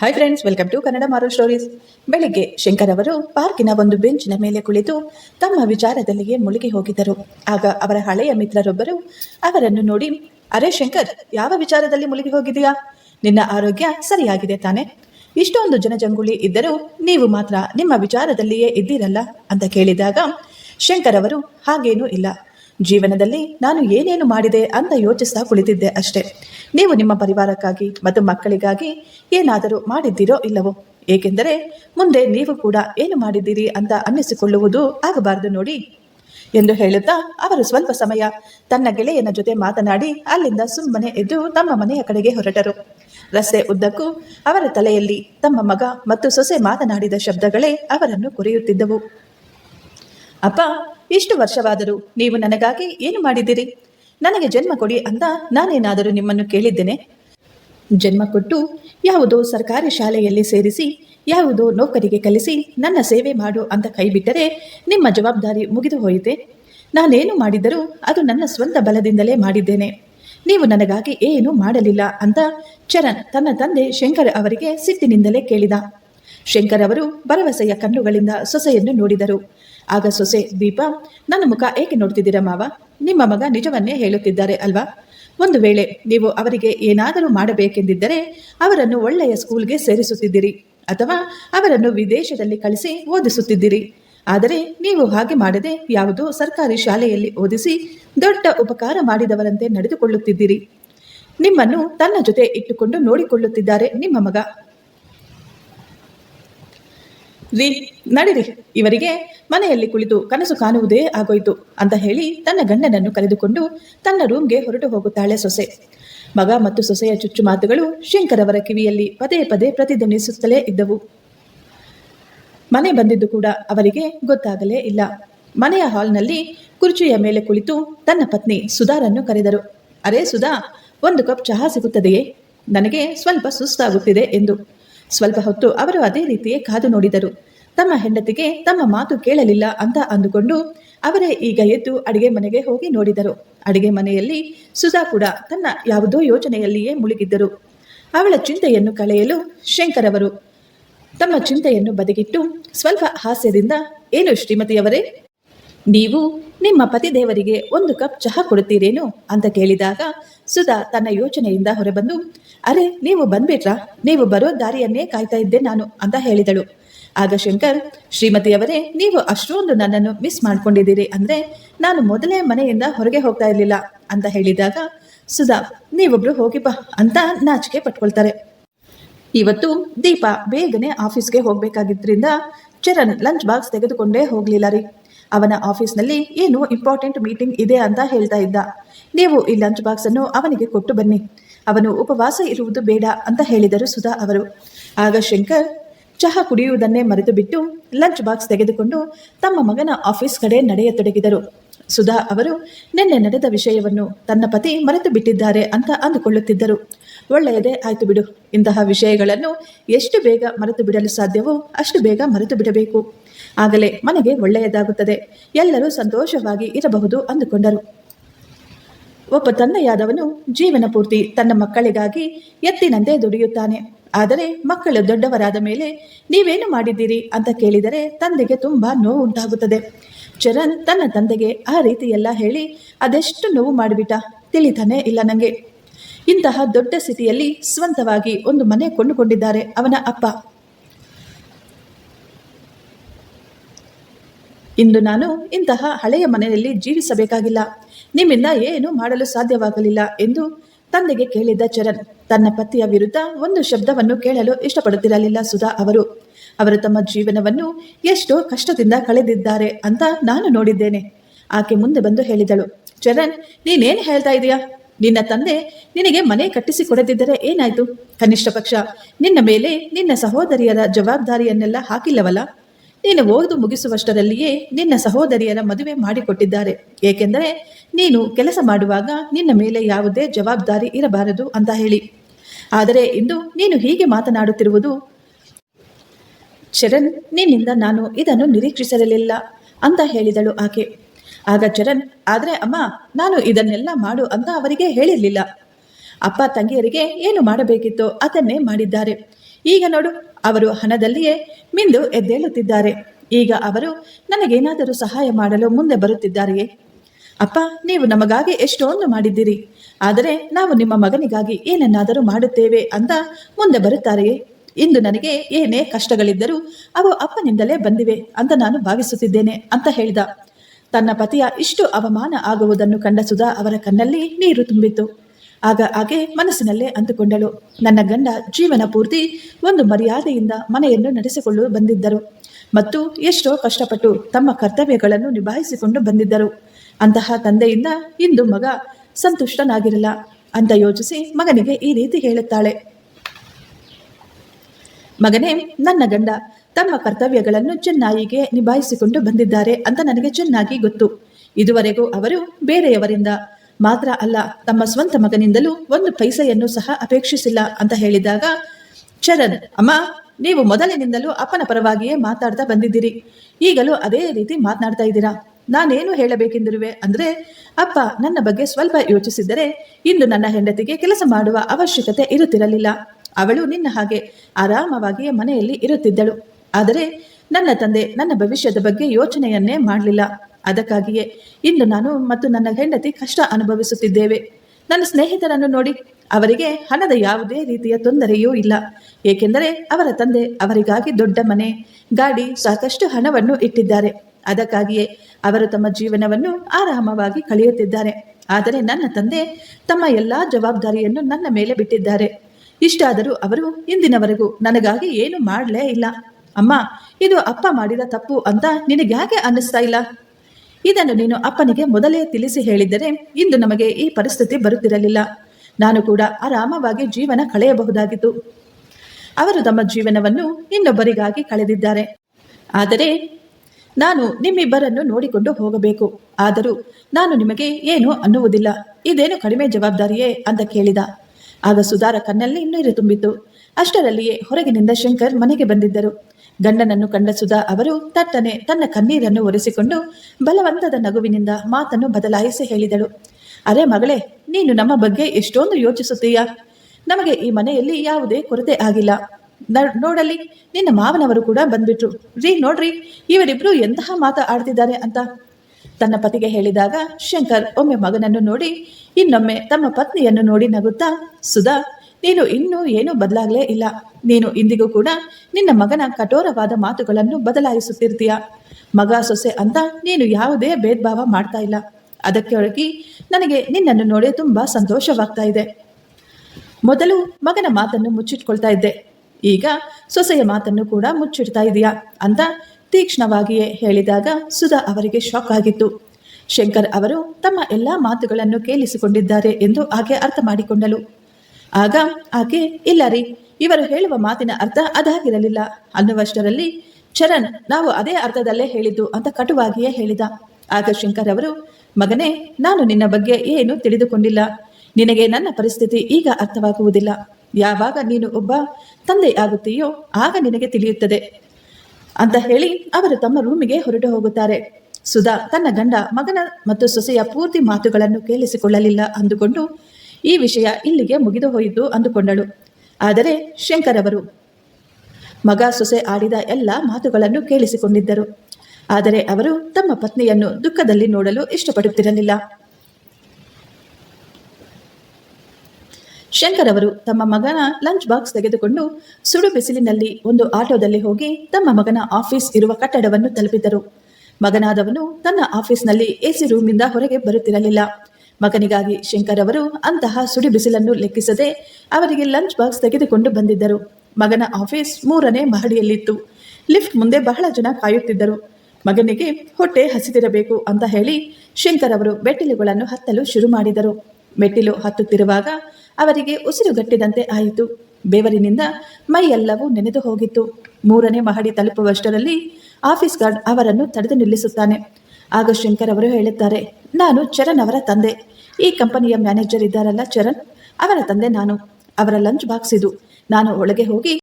Hi friends welcome to Kannada ಮಾರೋ stories ಬೆಳಿಗ್ಗೆ ಶಂಕರ್ ಅವರು ಪಾರ್ಕಿನ ಒಂದು ಬೆಂಚಿನ ಮೇಲೆ ಕುಳಿತು ತಮ್ಮ ವಿಚಾರದಲ್ಲಿಯೇ ಮುಳುಗಿ ಹೋಗಿದ್ದರು. ಆಗ ಅವರ ಹಳೆಯ ಮಿತ್ರರೊಬ್ಬರು ಅವರನ್ನು ನೋಡಿ, ಅರೆ ಶಂಕರ್, ಯಾವ ವಿಚಾರದಲ್ಲಿ ಮುಳುಗಿ ಹೋಗಿದೆಯಾ ನಿನ್ನ ಆರೋಗ್ಯ ಸರಿಯಾಗಿದೆ ತಾನೆ. ಇಷ್ಟೊಂದು ಜನಜಂಗುಳಿ ಇದ್ದರೂ ನೀವು ಮಾತ್ರ ನಿಮ್ಮ ವಿಚಾರದಲ್ಲಿಯೇ ಇದ್ದೀರಲ್ಲ? ಅಂತ ಕೇಳಿದಾಗ ಶಂಕರ್ ಅವರು, ಹಾಗೇನೂ ಇಲ್ಲ. ಜೀವನದಲ್ಲಿ ನಾನು ಏನೇನು ಮಾಡಿದೆ ಅಂತ ಯೋಚಿಸ್ತಾ ಕುಳಿತಿದ್ದೆ ಅಷ್ಟೇ. ನೀವು ನಿಮ್ಮ ಪರಿವಾರಕ್ಕಾಗಿ ಮತ್ತು ಮಕ್ಕಳಿಗಾಗಿ ಏನಾದರೂ ಮಾಡಿದ್ದೀರೋ ಇಲ್ಲವೋ? ಏಕೆಂದರೆ ಮುಂದೆ ನೀವು ಕೂಡ ಏನು ಮಾಡಿದ್ದೀರಿ ಅಂತ ಅನ್ನಿಸಿಕೊಳ್ಳುವುದು ಆಗಬಾರದು ನೋಡಿ. ಎಂದು ಹೇಳುತ್ತಾ ಅವರು ಸ್ವಲ್ಪ ಸಮಯ ತನ್ನ ಗೆಳೆಯನ ಜೊತೆ ಮಾತನಾಡಿ ಅಲ್ಲಿಂದ ಸುಮ್ಮನೆ ಎದ್ದು ತಮ್ಮ ಮನೆಯ ಕಡೆಗೆ ಹೊರಟರು. ರಸ್ತೆ ಉದ್ದಕ್ಕೂ ಅವರ ತಲೆಯಲ್ಲಿ ತಮ್ಮ ಮಗ ಮತ್ತು ಸೊಸೆ ಮಾತನಾಡಿದ ಶಬ್ದಗಳೇ ಅವರನ್ನು ಕೊರೆಯುತ್ತಿದ್ದವು. ಅಪ್ಪ ಇಷ್ಟು ವರ್ಷವಾದರೂ ನೀವು ನನಗಾಗಿ ಏನು ಮಾಡಿದ್ದೀರಿ? ನನಗೆ ಜನ್ಮ ಕೊಡಿ ಅಂತ ನಾನೇನಾದರೂ ನಿಮ್ಮನ್ನು ಕೇಳಿದ್ದೇನೆ. ಜನ್ಮ ಕೊಟ್ಟು ಯಾವುದೋ ಸರ್ಕಾರಿ ಶಾಲೆಯಲ್ಲಿ ಸೇರಿಸಿ, ಯಾವುದೋ ನೌಕರಿಗೆ ಕಲಿಸಿ ನನ್ನ ಸೇವೆ ಮಾಡು ಅಂತ ಕೈಬಿಟ್ಟರೆ ನಿಮ್ಮ ಜವಾಬ್ದಾರಿ ಮುಗಿದು ಹೋಯಿತೆ. ನಾನೇನು ಮಾಡಿದರೂ ಅದು ನನ್ನ ಸ್ವಂತ ಬಲದಿಂದಲೇ ಮಾಡಿದ್ದೇನೆ. ನೀವು ನನಗಾಗಿ ಏನೂ ಮಾಡಲಿಲ್ಲ ಅಂತ ಚರಣ್ ತನ್ನ ತಂದೆ ಶಂಕರ್ ಅವರಿಗೆ ಸಿಟ್ಟಿನಿಂದಲೇ ಕೇಳಿದ. ಶಂಕರ್ ಅವರು ಭರವಸೆಯ ಕಣ್ಣುಗಳಿಂದ ಸೊಸೆಯನ್ನು ನೋಡಿದರು. ಆಗ ಸೊಸೆ, ದೀಪ, ನನ್ನ ಮುಖ ಏಕೆ ನೋಡ್ತಿದ್ದೀರಾ ಮಾವ? ನಿಮ್ಮ ಮಗ ನಿಜವನ್ನೇ ಹೇಳುತ್ತಿದ್ದಾರೆ ಅಲ್ವಾ? ಒಂದು ವೇಳೆ ನೀವು ಅವರಿಗೆ ಏನಾದರೂ ಮಾಡಬೇಕೆಂದಿದ್ದರೆ ಅವರನ್ನು ಒಳ್ಳೆಯ ಸ್ಕೂಲ್ಗೆ ಸೇರಿಸುತ್ತಿದ್ದೀರಿ ಅಥವಾ ಅವರನ್ನು ವಿದೇಶದಲ್ಲಿ ಕಳಿಸಿ ಓದಿಸುತ್ತಿದ್ದೀರಿ. ಆದರೆ ನೀವು ಹಾಗೆ ಮಾಡದೆ ಯಾವುದೋ ಸರ್ಕಾರಿ ಶಾಲೆಯಲ್ಲಿ ಓದಿಸಿ ದೊಡ್ಡ ಉಪಕಾರ ಮಾಡಿದವರಂತೆ ನಡೆದುಕೊಳ್ಳುತ್ತಿದ್ದೀರಿ. ನಿಮ್ಮನ್ನು ತನ್ನ ಜೊತೆ ಇಟ್ಟುಕೊಂಡು ನೋಡಿಕೊಳ್ಳುತ್ತಿದ್ದಾರೆ ನಿಮ್ಮ ಮಗ. ರೀ ನಡಿರಿ. ಇವರಿಗೆ ಮನೆಯಲ್ಲಿ ಕುಳಿತು ಕನಸು ಕಾಣುವುದೇ ಆಗೋಯ್ತು ಅಂತ ಹೇಳಿ ತನ್ನ ಗಂಡನನ್ನು ಕರೆದುಕೊಂಡು ತನ್ನ ರೂಮ್ಗೆ ಹೊರಟು ಹೋಗುತ್ತಾಳೆ ಸೊಸೆ. ಮಗ ಮತ್ತು ಸೊಸೆಯ ಚುಚ್ಚು ಮಾತುಗಳು ಶಂಕರ್ ಅವರ ಕಿವಿಯಲ್ಲಿ ಪದೇ ಪದೇ ಪ್ರತಿಧ್ವನಿಸುತ್ತಲೇ ಇದ್ದವು. ಮನೆ ಬಂದಿದ್ದು ಕೂಡ ಅವರಿಗೆ ಗೊತ್ತಾಗಲೇ ಇಲ್ಲ. ಮನೆಯ ಹಾಲ್ನಲ್ಲಿ ಕುರ್ಚಿಯ ಮೇಲೆ ಕುಳಿತು ತನ್ನ ಪತ್ನಿ ಸುಧಾರನ್ನು ಕರೆದರು. ಅರೇ ಸುಧಾ, ಒಂದು ಕಪ್ ಚಹಾ ಸಿಗುತ್ತದೆಯೇ? ನನಗೆ ಸ್ವಲ್ಪ ಸುಸ್ತಾಗುತ್ತಿದೆ ಎಂದು. ಸ್ವಲ್ಪ ಹೊತ್ತು ಅವರು ಅದೇ ರೀತಿಯೇ ಕಾದು ನೋಡಿದರು. ತಮ್ಮ ಹೆಂಡತಿಗೆ ತಮ್ಮ ಮಾತು ಕೇಳಲಿಲ್ಲ ಅಂತ ಅಂದುಕೊಂಡು ಅವರೇ ಈಗ ಎದ್ದು ಅಡಿಗೆ ಮನೆಗೆ ಹೋಗಿ ನೋಡಿದರು. ಅಡಿಗೆ ಮನೆಯಲ್ಲಿ ಸುಧಾ ಕೂಡ ತನ್ನ ಯಾವುದೋ ಯೋಚನೆಯಲ್ಲಿಯೇ ಮುಳುಗಿದ್ದರು. ಅವಳ ಚಿಂತೆಯನ್ನು ಕಳೆಯಲು ಶಂಕರ್ ಅವರು ತಮ್ಮ ಚಿಂತೆಯನ್ನು ಬದಿಗಿಟ್ಟು ಸ್ವಲ್ಪ ಹಾಸ್ಯದಿಂದ, ಏನು ಶ್ರೀಮತಿಯವರೇ ನೀವು ನಿಮ್ಮ ಪತಿದೇವರಿಗೆ ಒಂದು ಕಪ್ ಚಹಾ ಕೊಡುತ್ತೀರೇನು ಅಂತ ಕೇಳಿದಾಗ ಸುಧಾ ತನ್ನ ಯೋಚನೆಯಿಂದ ಹೊರಬಂದು, ಅರೆ, ನೀವು ಬಂದ್ಬಿಟ್ರಾ? ನೀವು ಬರೋ ದಾರಿಯನ್ನೇ ಕಾಯ್ತಾ ಇದ್ದೆ ನಾನು, ಅಂತ ಹೇಳಿದಳು. ಆಗ ಶಂಕರ್ ಶ್ರೀಮತಿಯವರೇ ನೀವು ಅಷ್ಟೊಂದು ನನ್ನನ್ನು ಮಿಸ್ ಮಾಡ್ಕೊಂಡಿದ್ದೀರಿ ಅಂದ್ರೆ ನಾನು ಮೊದಲೇ ಮನೆಯಿಂದ ಹೊರಗೆ ಹೋಗ್ತಾ ಇರಲಿಲ್ಲ, ಅಂತ ಹೇಳಿದಾಗ ಸುಧಾ ನೀವೊಬ್ರು ಹೋಗಿ ಬಾ ಅಂತ ನಾಚಿಕೆ ಪಟ್ಕೊಳ್ತಾರೆ. ಇವತ್ತು ದೀಪ ಬೇಗನೆ ಆಫೀಸ್ಗೆ ಹೋಗ್ಬೇಕಾಗಿದ್ರಿಂದ ಚರಣ್ ಲಂಚ್ ಬಾಕ್ಸ್ ತೆಗೆದುಕೊಂಡೇ ಹೋಗ್ಲಿಲ್ಲ ರೀ. ಅವನ ಆಫೀಸ್ನಲ್ಲಿ ಏನು ಇಂಪಾರ್ಟೆಂಟ್ ಮೀಟಿಂಗ್ ಇದೆ ಅಂತ ಹೇಳ್ತಾ ಇದ್ದ. ನೀವು ಈ ಲಂಚ್ ಬಾಕ್ಸ್ ಅನ್ನು ಅವನಿಗೆ ಕೊಟ್ಟು ಬನ್ನಿ. ಅವನು ಉಪವಾಸ ಇರುವುದು ಬೇಡ ಅಂತ ಹೇಳಿದರು ಸುಧಾ ಅವರು. ಆಗ ಶಂಕರ್ ಚಹಾ ಕುಡಿಯುವುದನ್ನೇ ಮರೆತು ಬಿಟ್ಟು ಲಂಚ್ ಬಾಕ್ಸ್ ತೆಗೆದುಕೊಂಡು ತಮ್ಮ ಮಗನ ಆಫೀಸ್ ಕಡೆ ನಡೆಯತೊಡಗಿದರು. ಸುಧಾ ಅವರು, ನಿನ್ನೆ ನಡೆದ ವಿಷಯವನ್ನು ತನ್ನ ಪತಿ ಮರೆತು ಬಿಟ್ಟಿದ್ದಾರೆ ಅಂತ ಅಂದುಕೊಳ್ಳುತ್ತಿದ್ದರು. ಒಳ್ಳೆಯದೇ ಆಯ್ತು ಬಿಡು. ಇಂತಹ ವಿಷಯಗಳನ್ನು ಎಷ್ಟು ಬೇಗ ಮರೆತು ಬಿಡಲು ಸಾಧ್ಯವೋ ಅಷ್ಟು ಬೇಗ ಮರೆತು ಬಿಡಬೇಕು ಆಗಲೇ ಮನೆಗೆ ಒಳ್ಳೆಯದಾಗುತ್ತದೆ. ಎಲ್ಲರೂ ಸಂತೋಷವಾಗಿ ಇರಬಹುದು ಅಂದುಕೊಂಡರು. ಒಬ್ಬ ತಂದೆಯಾದವನು ಜೀವನ ಪೂರ್ತಿ ತನ್ನ ಮಕ್ಕಳಿಗಾಗಿ ಎತ್ತಿನಂತೆ ದುಡಿಯುತ್ತಾನೆ. ಆದರೆ ಮಕ್ಕಳು ದೊಡ್ಡವರಾದ ಮೇಲೆ ನೀವೇನು ಮಾಡಿದ್ದೀರಿ ಅಂತ ಕೇಳಿದರೆ ತಂದೆಗೆ ತುಂಬಾ ನೋವು ಉಂಟಾಗುತ್ತದೆ. ಚರಣ್ ತನ್ನ ತಂದೆಗೆ ಆ ರೀತಿಯೆಲ್ಲ ಹೇಳಿ ಅದೆಷ್ಟು ನೋವು ಮಾಡಿಬಿಟ್ಟ ತಿಳಿತಾನೆ ಇಲ್ಲ ನನಗೆ ಇಂತಹ ದೊಡ್ಡ ಸ್ಥಿತಿಯಲ್ಲಿ ಸ್ವಂತವಾಗಿ ಒಂದು ಮನೆ ಕೊಂಡುಕೊಂಡಿದ್ದಾರೆ ಅವನ ಅಪ್ಪ. ಇಂದು ನಾನು ಇಂತಹ ಹಳೆಯ ಮನೆಯಲ್ಲಿ ಜೀವಿಸಬೇಕಾಗಿಲ್ಲ. ನಿಮ್ಮಿಂದ ಏನು ಮಾಡಲು ಸಾಧ್ಯವಾಗಲಿಲ್ಲ ಎಂದು ತಂದೆಗೆ ಕೇಳಿದ್ದ ಚರಣ್. ತನ್ನ ಪತಿಯ ವಿರುದ್ಧ ಒಂದು ಶಬ್ದವನ್ನು ಕೇಳಲು ಇಷ್ಟಪಡುತ್ತಿರಲಿಲ್ಲ ಸುಧಾ ಅವರು. ಅವರು ತಮ್ಮ ಜೀವನವನ್ನು ಎಷ್ಟೋ ಕಷ್ಟದಿಂದ ಕಳೆದಿದ್ದಾರೆ ಅಂತ ನಾನು ನೋಡಿದ್ದೇನೆ. ಆಕೆ ಮುಂದೆ ಬಂದು ಹೇಳಿದಳು, ಚರಣ್, ನೀನೇನು ಹೇಳ್ತಾ ಇದೀಯಾ? ನಿನ್ನ ತಂದೆ ನಿನಗೆ ಮನೆ ಕಟ್ಟಿಸಿ ಕೊಡದಿದ್ದರೆ ಏನಾಯ್ತು? ಕನಿಷ್ಠ ಪಕ್ಷ ನಿನ್ನ ಮೇಲೆ ನಿನ್ನ ಸಹೋದರಿಯರ ಜವಾಬ್ದಾರಿಯನ್ನೆಲ್ಲ ಹಾಕಿಲ್ಲವಲ್ಲ? ನೀನು ಓದು ಮುಗಿಸುವಷ್ಟರಲ್ಲಿಯೇ ನಿನ್ನ ಸಹೋದರಿಯರ ಮದುವೆ ಮಾಡಿಕೊಟ್ಟಿದ್ದಾರೆ. ಏಕೆಂದರೆ ನೀನು ಕೆಲಸ ಮಾಡುವಾಗ ನಿನ್ನ ಮೇಲೆ ಯಾವುದೇ ಜವಾಬ್ದಾರಿ ಇರಬಾರದು ಅಂತ ಹೇಳಿ. ಆದರೆ ಇಂದು ನೀನು ಹೀಗೆ ಮಾತನಾಡುತ್ತಿರುವುದು, ಚರಣ್, ನಿನ್ನಿಂದ ನಾನು ಇದನ್ನು ನಿರೀಕ್ಷಿಸಿರಲಿಲ್ಲ ಅಂತ ಹೇಳಿದಳು ಆಕೆ. ಆಗ ಚರಣ್, ಆದರೆ ಅಮ್ಮ, ನಾನು ಇದನ್ನೆಲ್ಲ ಮಾಡು ಅಂತ ಅವರಿಗೆ ಹೇಳಿರಲಿಲ್ಲ. ಅಪ್ಪ ತಂಗಿಯರಿಗೆ ಏನು ಮಾಡಬೇಕಿತ್ತೋ ಅದನ್ನೇ ಮಾಡಿದ್ದಾರೆ. ಈಗ ನೋಡು, ಅವರು ಹಣದಲ್ಲಿಯೇ ಮಿಂದು ಎದ್ದೇಳುತ್ತಿದ್ದಾರೆ. ಈಗ ಅವರು ನನಗೇನಾದರೂ ಸಹಾಯ ಮಾಡಲು ಮುಂದೆ ಬರುತ್ತಿದ್ದಾರೆಯೇ? ಅಪ್ಪ, ನೀವು ನಮಗಾಗಿ ಎಷ್ಟೊಂದು ಮಾಡಿದ್ದೀರಿ. ಆದರೆ ನಾವು ನಿಮ್ಮ ಮಗನಿಗಾಗಿ ಏನನ್ನಾದರೂ ಮಾಡುತ್ತೇವೆ ಅಂತ ಮುಂದೆ ಬರುತ್ತಾರೆಯೇ? ಇಂದು ನನಗೆ ಏನೇ ಕಷ್ಟಗಳಿದ್ದರೂ ಅವು ಅಪ್ಪನಿಂದಲೇ ಬಂದಿವೆ ಅಂತ ನಾನು ಭಾವಿಸುತ್ತಿದ್ದೇನೆ ಅಂತ ಹೇಳಿದ. ತನ್ನ ಪತಿಯ ಇಷ್ಟು ಅವಮಾನ ಆಗುವುದನ್ನು ಕಂಡ ಸುಧಾ ಅವರ ಕಣ್ಣಲ್ಲಿ ನೀರು ತುಂಬಿತ್ತು. ಆಗ ಆಕೆ ಮನಸ್ಸಿನಲ್ಲೇ ಅಂದುಕೊಂಡಳು. ನನ್ನ ಗಂಡ ಜೀವನ ಪೂರ್ತಿ ಒಂದು ಮರ್ಯಾದೆಯಿಂದ ಮನೆಯನ್ನು ನಡೆಸಿಕೊಳ್ಳು ಬಂದಿದ್ದರು. ಮತ್ತು ಎಷ್ಟೋ ಕಷ್ಟಪಟ್ಟು ತಮ್ಮ ಕರ್ತವ್ಯಗಳನ್ನು ನಿಭಾಯಿಸಿಕೊಂಡು ಬಂದಿದ್ದರು. ಅಂತಹ ತಂದೆಯಿಂದ ಇಂದು ಮಗ ಸಂತುಷ್ಟನಾಗಿರಲ್ಲ. ಅಂತ ಯೋಚಿಸಿ ಮಗನಿಗೆ ಈ ರೀತಿ ಹೇಳುತ್ತಾಳೆ. ಮಗನೇ, ನನ್ನ ಗಂಡ ತಮ್ಮ ಕರ್ತವ್ಯಗಳನ್ನು ಚೆನ್ನಾಗಿಗೆ ನಿಭಾಯಿಸಿಕೊಂಡು ಬಂದಿದ್ದಾರೆ ಅಂತ ನನಗೆ ಚೆನ್ನಾಗಿ ಗೊತ್ತು. ಇದುವರೆಗೂ ಅವರು ಬೇರೆಯವರಿಂದ ಮಾತ್ರ ಅಲ್ಲ, ತಮ್ಮ ಸ್ವಂತ ಮಗನಿಂದಲೂ ಒಂದು ಪೈಸೆಯನ್ನು ಸಹ ಅಪೇಕ್ಷಿಸಿಲ್ಲ ಅಂತ ಹೇಳಿದಾಗ, ಚರಣ್, ಅಮ್ಮ, ನೀವು ಮೊದಲಿನಿಂದಲೂ ಅಪ್ಪನ ಪರವಾಗಿಯೇ ಮಾತಾಡ್ತಾ ಬಂದಿದ್ದೀರಿ. ಈಗಲೂ ಅದೇ ರೀತಿ ಮಾತನಾಡ್ತಾ ಇದ್ದೀರಾ? ನಾನೇನು ಹೇಳಬೇಕೆಂದಿರುವೆ? ಅಂದ್ರೆ, ಅಪ್ಪ, ನನ್ನ ಬಗ್ಗೆ ಸ್ವಲ್ಪ ಯೋಚಿಸಿದರೆ ಇಂದು ನನ್ನ ಹೆಂಡತಿಗೆ ಕೆಲಸ ಮಾಡುವ ಅವಶ್ಯಕತೆ ಇರುತ್ತಿರಲಿಲ್ಲ. ಅವಳು ನಿನ್ನ ಹಾಗೆ ಆರಾಮವಾಗಿಯೇ ಮನೆಯಲ್ಲಿ ಇರುತ್ತಿದ್ದಳು. ಆದರೆ, ನನ್ನ ತಂದೆ ನನ್ನ ಭವಿಷ್ಯದ ಬಗ್ಗೆ ಯೋಚನೆಯನ್ನೇ ಮಾಡಲಿಲ್ಲ. ಅದಕ್ಕಾಗಿಯೇ ಇಂದು ನಾನು ಮತ್ತು ನನ್ನ ಹೆಂಡತಿ ಕಷ್ಟ ಅನುಭವಿಸುತ್ತಿದ್ದೇವೆ. ನನ್ನ ಸ್ನೇಹಿತರನ್ನು ನೋಡಿ ಅವರಿಗೆ ಹಣದ ಯಾವುದೇ ರೀತಿಯ ತೊಂದರೆಯೂ ಇಲ್ಲ. ಏಕೆಂದರೆ ಅವರ ತಂದೆ ಅವರಿಗಾಗಿ ದೊಡ್ಡ ಮನೆ, ಗಾಡಿ ಸಾಕಷ್ಟು ಹಣವನ್ನು ಇಟ್ಟಿದ್ದಾರೆ. ಅದಕ್ಕಾಗಿಯೇ ಅವರು ತಮ್ಮ ಜೀವನವನ್ನು ಆರಾಮವಾಗಿ ಕಳೆಯುತ್ತಿದ್ದಾರೆ. ಆದರೆ ನನ್ನ ತಂದೆ ತಮ್ಮ ಎಲ್ಲಾ ಜವಾಬ್ದಾರಿಯನ್ನು ನನ್ನ ಮೇಲೆ ಬಿಟ್ಟಿದ್ದಾರೆ. ಇಷ್ಟಾದರೂ ಅವರು ಇಂದಿನವರೆಗೂ ನನಗಾಗಿ ಏನು ಮಾಡಲೇ ಇಲ್ಲ. ಅಮ್ಮ, ಇದು ಅಪ್ಪ ಮಾಡಿದ ತಪ್ಪು ಅಂತ ನಿನಗ್ಯಾಕೆ ಅನ್ನಿಸ್ತಾ ಇಲ್ಲ? ಇದನ್ನು ನೀನು ಅಪ್ಪನಿಗೆ ಮೊದಲೇ ತಿಳಿಸಿ ಹೇಳಿದ್ದರೆ ಇಂದು ನಮಗೆ ಈ ಪರಿಸ್ಥಿತಿ ಬರುತ್ತಿರಲಿಲ್ಲ. ನಾನು ಕೂಡ ಆರಾಮವಾಗಿ ಜೀವನ ಕಳೆಯಬಹುದಾಗಿತ್ತು. ಅವರು ತಮ್ಮ ಜೀವನವನ್ನು ಇನ್ನೊಬ್ಬರಿಗಾಗಿ ಕಳೆದಿದ್ದಾರೆ. ಆದರೆ ನಾನು ನಿಮ್ಮಿಬ್ಬರನ್ನು ನೋಡಿಕೊಂಡು ಹೋಗಬೇಕು. ಆದರೂ ನಾನು ನಿಮಗೆ ಏನು ಅನ್ನುವುದಿಲ್ಲ. ಇದೇನು ಕಡಿಮೆ ಜವಾಬ್ದಾರಿಯೇ ಅಂತ ಕೇಳಿದ. ಆಗ ಸುಧಾರ ಕನ್ನಲ್ಲಿ ನೀರು ತುಂಬಿತು ಅಷ್ಟರಲ್ಲಿಯೇ ಹೊರಗಿನಿಂದ ಶಂಕರ್ ಮನೆಗೆ ಬಂದಿದ್ದರು. ಗಂಡನನ್ನು ಕಂಡ ಸುಧಾ ಅವರು ತಟ್ಟನೆ ತನ್ನ ಕಣ್ಣೀರನ್ನು ಒರೆಸಿಕೊಂಡು ಬಲವಂತದ ನಗುವಿನಿಂದ ಮಾತನ್ನು ಬದಲಾಯಿಸಿ ಹೇಳಿದಳು. ಅರೆ ಮಗಳೇ, ನೀನು ನಮ್ಮ ಬಗ್ಗೆ ಎಷ್ಟೊಂದು ಯೋಚಿಸುತ್ತೀಯಾ? ನಮಗೆ ಈ ಮನೆಯಲ್ಲಿ ಯಾವುದೇ ಕೊರತೆ ಆಗಿಲ್ಲ. ನೋಡಲಿ, ನಿನ್ನ ಮಾವನವರು ಕೂಡ ಬಂದ್ಬಿಟ್ರು. ರೀ, ನೋಡ್ರಿ, ಇವರಿಬ್ರು ಎಂತಹ ಮಾತು ಆಡ್ತಿದ್ದಾರೆ ಅಂತ. ತನ್ನ ಪತಿಗೆ ಹೇಳಿದಾಗ ಶಂಕರ್ ಒಮ್ಮೆ ಮಗನನ್ನು ನೋಡಿ ಇನ್ನೊಮ್ಮೆ ತಮ್ಮ ಪತ್ನಿಯನ್ನು ನೋಡಿ ನಗುತ್ತಾ, ಸುಧಾ ನೀನು ಇನ್ನೂ ಏನೂ ಬದಲಾಗಲೇ ಇಲ್ಲ. ನೀನು ಇಂದಿಗೂ ಕೂಡ ನಿನ್ನ ಮಗನ ಕಠೋರವಾದ ಮಾತುಗಳನ್ನು ಬದಲಾಯಿಸುತ್ತಿರ್ತೀಯ. ಮಗ ಸೊಸೆ ಅಂತ ನೀನು ಯಾವುದೇ ಭೇದಭಾವ ಮಾಡ್ತಾ ಇಲ್ಲ. ಅದಕ್ಕೆ ಒಳಗಿ ನನಗೆ ನಿನ್ನನ್ನು ನೋಡಿ ತುಂಬಾ ಸಂತೋಷವಾಗ್ತಾ ಇದೆ. ಮೊದಲು ಮಗನ ಮಾತನ್ನು ಮುಚ್ಚಿಟ್ಕೊಳ್ತಾ ಇದ್ದೆ. ಈಗ ಸೊಸೆಯ ಮಾತನ್ನು ಕೂಡ ಮುಚ್ಚಿಡ್ತಾ ಇದೆಯಾ ಅಂತ ತೀಕ್ಷ್ಣವಾಗಿಯೇ ಹೇಳಿದಾಗ ಸುಧಾ ಅವರಿಗೆ ಶಾಕ್ ಆಗಿತ್ತು. ಶಂಕರ್ ಅವರು ತಮ್ಮ ಎಲ್ಲಾ ಮಾತುಗಳನ್ನು ಕೇಳಿಸಿಕೊಂಡಿದ್ದಾರೆ ಎಂದು ಆಕೆ ಅರ್ಥ ಮಾಡಿಕೊಂಡಳು. ಆಗ ಆಕೆ, ಇಲ್ಲ ರೀ, ಇವರು ಹೇಳುವ ಮಾತಿನ ಅರ್ಥ ಅದಾಗಿರಲಿಲ್ಲ. ಅನ್ನುವಷ್ಟರಲ್ಲಿ, ಚರಣ್, ನಾವು ಅದೇ ಅರ್ಥದಲ್ಲೇ ಹೇಳಿದ್ದು ಅಂತ ಕಟುವಾಗಿಯೇ ಹೇಳಿದ. ಆಗ ಶಂಕರ್ ಅವರು, ಮಗನೇ, ನಾನು ನಿನ್ನ ಬಗ್ಗೆ ಏನು ತಿಳಿದುಕೊಂಡಿಲ್ಲ. ನಿನಗೆ ನನ್ನ ಪರಿಸ್ಥಿತಿ ಈಗ ಅರ್ಥವಾಗುವುದಿಲ್ಲ. ಯಾವಾಗ ನೀನು ಒಬ್ಬ ತಂದೆ ಆಗುತ್ತೀಯೋ, ಆಗ ನಿನಗೆ ತಿಳಿಯುತ್ತದೆ. ಅಂತ ಹೇಳಿ ಅವರು ತಮ್ಮ ರೂಮಿಗೆ ಹೊರಟು ಹೋಗುತ್ತಾರೆ. ಸುಧಾ ತನ್ನ ಗಂಡ, ಮಗನ ಮತ್ತು ಸೊಸೆಯ ಪೂರ್ತಿ ಮಾತುಗಳನ್ನು ಕೇಳಿಸಿಕೊಳ್ಳಲಿಲ್ಲ ಅಂದುಕೊಂಡು ಈ ವಿಷಯ ಇಲ್ಲಿಗೆ ಮುಗಿದು ಹೋಯಿತು ಅಂದುಕೊಂಡಳು. ಆದರೆ ಶಂಕರ್ ಅವರು, ಮಗ ಸೊಸೆ ಆಡಿದ ಎಲ್ಲ ಮಾತುಗಳನ್ನು ಕೇಳಿಸಿಕೊಂಡಿದ್ದರು. ಆದರೆ ಅವರು ತಮ್ಮ ಪತ್ನಿಯನ್ನು ದುಃಖದಲ್ಲಿ ನೋಡಲು ಇಷ್ಟಪಡುತ್ತಿರಲಿಲ್ಲ. ಶಂಕರ್ ಅವರು ತಮ್ಮ ಮಗನ ಲಂಚ್ ಬಾಕ್ಸ್ ತೆಗೆದುಕೊಂಡು ಸುಡು ಬಿಸಿಲಿನಲ್ಲಿ ಒಂದು ಆಟೋದಲ್ಲಿ ಹೋಗಿ ತಮ್ಮ ಮಗನ ಆಫೀಸ್ ಇರುವ ಕಟ್ಟಡವನ್ನು ತಲುಪಿದರು. ಮಗನಾದವನು ತನ್ನ ಆಫೀಸ್ನಲ್ಲಿ ಎಸಿ ರೂಮಿಂದ ಹೊರಗೆ ಬರುತ್ತಿರಲಿಲ್ಲ. ಮಗನಿಗಾಗಿ ಶಂಕರ್ ಅವರು ಅಂತಹ ಸುಡಿ ಬಿಸಿಲನ್ನು ಲೆಕ್ಕಿಸದೆ ಅವರಿಗೆ ಲಂಚ್ ಬಾಕ್ಸ್ ತೆಗೆದುಕೊಂಡು ಬಂದಿದ್ದರು. ಮಗನ ಆಫೀಸ್ ಮೂರನೇ ಮಹಡಿಯಲ್ಲಿತ್ತು. ಲಿಫ್ಟ್ ಮುಂದೆ ಬಹಳ ಜನ ಕಾಯುತ್ತಿದ್ದರು. ಮಗನಿಗೆ ಹೊಟ್ಟೆ ಹಸಿದಿರಬೇಕು ಅಂತ ಹೇಳಿ ಶಂಕರ್ ಅವರು ಮೆಟ್ಟಿಲುಗಳನ್ನು ಹತ್ತಲು ಶುರು ಮಾಡಿದರು. ಮೆಟ್ಟಿಲು ಹತ್ತುತ್ತಿರುವಾಗ ಅವರಿಗೆ ಉಸಿರುಗಟ್ಟಿದಂತೆ ಆಯಿತು. ಬೆವರಿನಿಂದ ಮೈಯೆಲ್ಲವೂ ನೆನೆದು ಹೋಗಿತ್ತು. ಮೂರನೇ ಮಹಡಿ ತಲುಪುವಷ್ಟರಲ್ಲಿ ಆಫೀಸ್ ಗಾರ್ಡ್ ಅವರನ್ನು ತಡೆದು ನಿಲ್ಲಿಸುತ್ತಾನೆ. ಆಗ ಶಂಕರ್ ಅವರು ಹೇಳುತ್ತಾರೆ, ನಾನು ಚರಣ್ ಅವರ ತಂದೆ. ಈ ಕಂಪನಿಯ ಮ್ಯಾನೇಜರ್ ಇದ್ದಾರಲ್ಲ ಚರಣ್? ಅವರ ತಂದೆ ನಾನು. ಅವರ ಲಂಚ್ ಬಾಕ್ಸ್ ಇದು. ನಾನು ಒಳಗೆ ಹೋಗಿ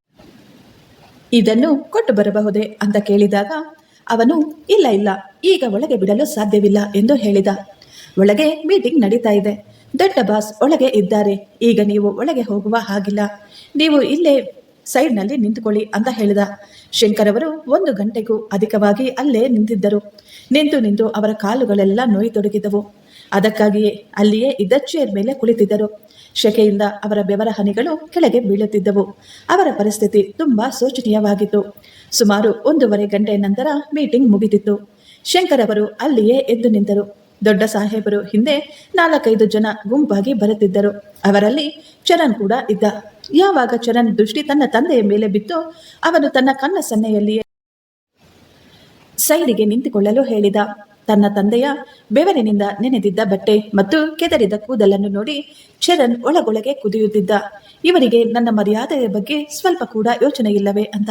ಇದನ್ನು ಕೊಟ್ಟು ಬರಬಹುದೇ? ಅಂತ ಕೇಳಿದಾಗ, ಅವನು, ಇಲ್ಲ ಇಲ್ಲ. ಈಗ ಒಳಗೆ ಬಿಡಲು ಸಾಧ್ಯವಿಲ್ಲ ಎಂದು ಹೇಳಿದ. ಒಳಗೆ ಮೀಟಿಂಗ್ ನಡೀತಾ ಇದೆ. ದೊಡ್ಡ ಬಾಸ್ ಒಳಗೆ ಇದ್ದಾರೆ. ಈಗ ನೀವು ಒಳಗೆ ಹೋಗುವ ಹಾಗಿಲ್ಲ. ನೀವು ಇಲ್ಲೇ ಸೈಡ್ನಲ್ಲಿ ನಿಂತುಕೊಳ್ಳಿ ಅಂತ ಹೇಳಿದ. ಶಂಕರ್ ಅವರು ಒಂದು ಗಂಟೆಗೂ ಅಧಿಕವಾಗಿ ಅಲ್ಲೇ ನಿಂತಿದ್ದರು. ನಿಂತು ನಿಂತು ಅವರ ಕಾಲುಗಳೆಲ್ಲ ನೋಯತೊಡಗಿದವು. ಅದಕ್ಕಾಗಿಯೇ ಅಲ್ಲಿಯೇ ಇದ್ದ ಚೇರ್ ಮೇಲೆ ಕುಳಿತಿದ್ದರು. ಶೆಕೆಯಿಂದ ಅವರ ಬೆವರ ಹನಿಗಳು ಕೆಳಗೆ ಬೀಳುತ್ತಿದ್ದವು. ಅವರ ಪರಿಸ್ಥಿತಿ ತುಂಬಾ ಶೋಚನೀಯವಾಗಿತ್ತು. ಸುಮಾರು ಒಂದೂವರೆ ಗಂಟೆ ನಂತರ ಮೀಟಿಂಗ್ ಮುಗಿದಿತ್ತು. ಶಂಕರ್ ಅವರು ಅಲ್ಲಿಯೇ ಎದ್ದು ನಿಂತರು. ದೊಡ್ಡ ಸಾಹೇಬರು ಹಿಂದೆ ನಾಲ್ಕೈದು ಜನ ಗುಂಪಾಗಿ ಬರುತ್ತಿದ್ದರು. ಅವರಲ್ಲಿ ಚರಣ್ ಕೂಡ ಇದ್ದ. ಯಾವಾಗ ಚರಣ್ ದೃಷ್ಟಿ ತನ್ನ ತಂದೆಯ ಮೇಲೆ ಬಿತ್ತು, ಅವನು ತನ್ನ ಕಣ್ಣ ಸನ್ನೆಯಲ್ಲಿಯೇ ಸೈಡಿಗೆ ನಿಂತುಕೊಳ್ಳಲು ಹೇಳಿದ. ತನ್ನ ತಂದೆಯ ಬೆವರಿನಿಂದ ನೆನೆದಿದ್ದ ಬಟ್ಟೆ ಮತ್ತು ಕೆದರಿದ ಕೂದಲನ್ನು ನೋಡಿ ಚರಣ್ ಒಳಗೊಳಗೆ ಕುದಿಯುತ್ತಿದ್ದ. ಇವರಿಗೆ ನನ್ನ ಮರ್ಯಾದೆಯ ಬಗ್ಗೆ ಸ್ವಲ್ಪ ಕೂಡ ಯೋಚನೆ ಇಲ್ಲವೇ ಅಂತ.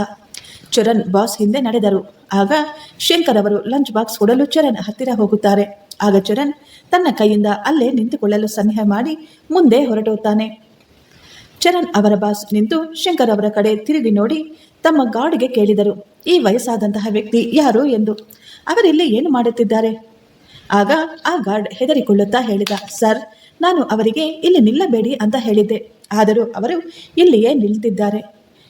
ಚರಣ್ ಬಾಸ್ ಹಿಂದೆ ನಡೆದರು. ಆಗ ಶಂಕರ್ ಅವರು ಲಂಚ್ ಬಾಕ್ಸ್ ಕೊಡಲು ಚರಣ್ ಹತ್ತಿರ ಹೋಗುತ್ತಾರೆ. ಆಗ ಚರಣ್ ತನ್ನ ಕೈಯಿಂದ ಅಲ್ಲೇ ನಿಂತುಕೊಳ್ಳಲು ಸನ್ನೆಹ ಮಾಡಿ ಮುಂದೆ ಹೊರಟುತ್ತಾನೆ ಚರಣ್ ಅವರ ಬಾಸ್ ನಿಂತು ಶಂಕರ್ ಅವರ ಕಡೆ ತಿರುಗಿ ನೋಡಿ ತಮ್ಮ ಗಾಡಿಗೆ ಕೇಳಿದರು, ಈ ವಯಸ್ಸಾದಂತಹ ವ್ಯಕ್ತಿ ಯಾರು? ಎಂದು. ಅವರಿಲ್ಲಿ ಏನು ಮಾಡುತ್ತಿದ್ದಾರೆ? ಆಗ ಆ ಗಾರ್ಡ್ ಹೆದರಿಕೊಳ್ಳುತ್ತಾ ಹೇಳಿದ, ಸರ್, ನಾನು ಅವರಿಗೆ ಇಲ್ಲಿ ನಿಲ್ಲಬೇಡಿ ಅಂತ ಹೇಳಿದ್ದೆ. ಆದರೂ ಅವರು ಇಲ್ಲಿಯೇ ನಿಲ್ತಿದ್ದಾರೆ.